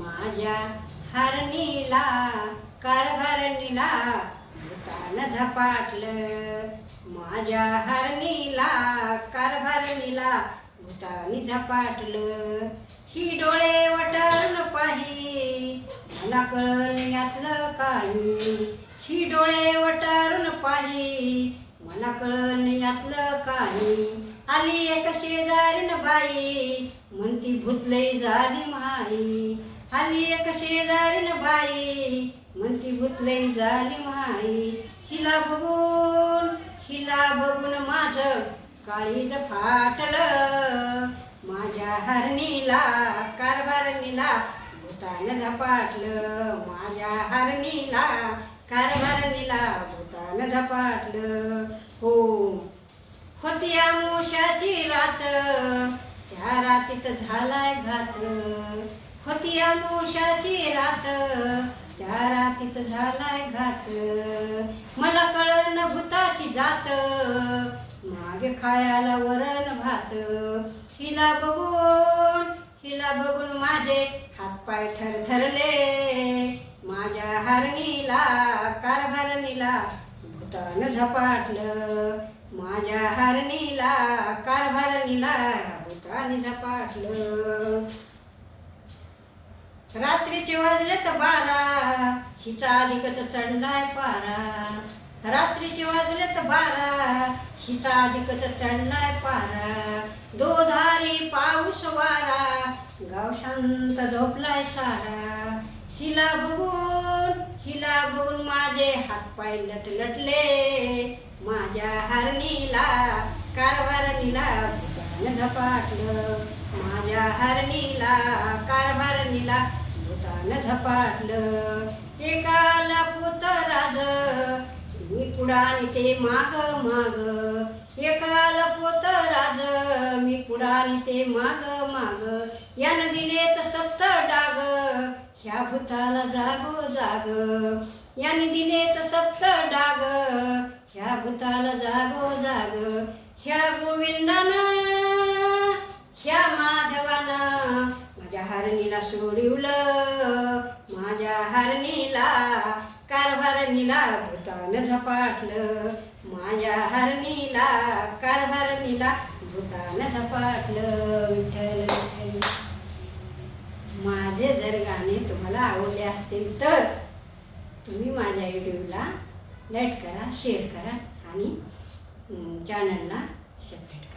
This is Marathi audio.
माझ्या हरणीला कारभारणीला भूतान झपाटलं. माझ्या हरणीला कारभारणीला भूतानी झपाटलं. ही डोळे वटारून पाही मला कळलं यातलं काही. ही डोळे वटारून पाही मला कळलं यातलं काही. आली एक शेजारीन बाई म्हणती भूतलई झाली माई आली एक शेजारी न बाई. म्हणती भूतलई झाली माई. हिला बघून हिला बघून माझं काळीज फाटल. माझ्या हरणीला कारभारणीला भूतान झपाटलं. माझ्या हरणीला कारभारणीला भूतान झपाटलं. हो होती आमुषाची रात. त्या रातीत झालाय घात. होती आमुषाची रात. त्या रातीत झालाय घात. मला कळन भूताची जात. मागे खायला वरण भात. हिला बघून हिला बघून माझे हातपाय थरथरले. माझ्या हरणीला कारभारणीला भूतान झपाटलं. माझ्या हरणीला कारभारणीला भूतान झपाटलं. रात्रीचे वाजले तर बारा. हिचा अधिकच चढलाय पारा. रात्रीचे वाजले तर बारा. हिचा अधिकच चढलाय पारा. दोधारी पाऊस वारा. गाव शांत झोपलाय सारा. हिला बघून हिला बघून माझे हातपाय लटलटले. माझ्या हरणीला कारभारणीला भूतान झपाटलं. माझ्या हरणीला कारभारणीला भूतान झपाटलं एकाला पुत राज. मी पुढाने ते माग माग. एकाला पोत राज. मी पुढाने ते माग माग. या नदीने तर सप्त डाग. ह्या भूताला जागो जाग. या नदीने तर सप्त डाग. ह्या भूताला जागो जाग. ह्या गोविंदानं ह्या माधवानं. माझ्या हरणीला सोडिवलं माझ्या हरणीला कारभारणीला भूतान झपाटलं. माझ्या हरणीला कारभारणीला भूतान झपाटलं. विठ्ठल माझे जर गाणे तुम्हाला आवडले असतील तर तुम्ही माझ्या व्हिडिओला लाइट करा शेअर करा आणि चॅनलला सबस्क्राईब करा.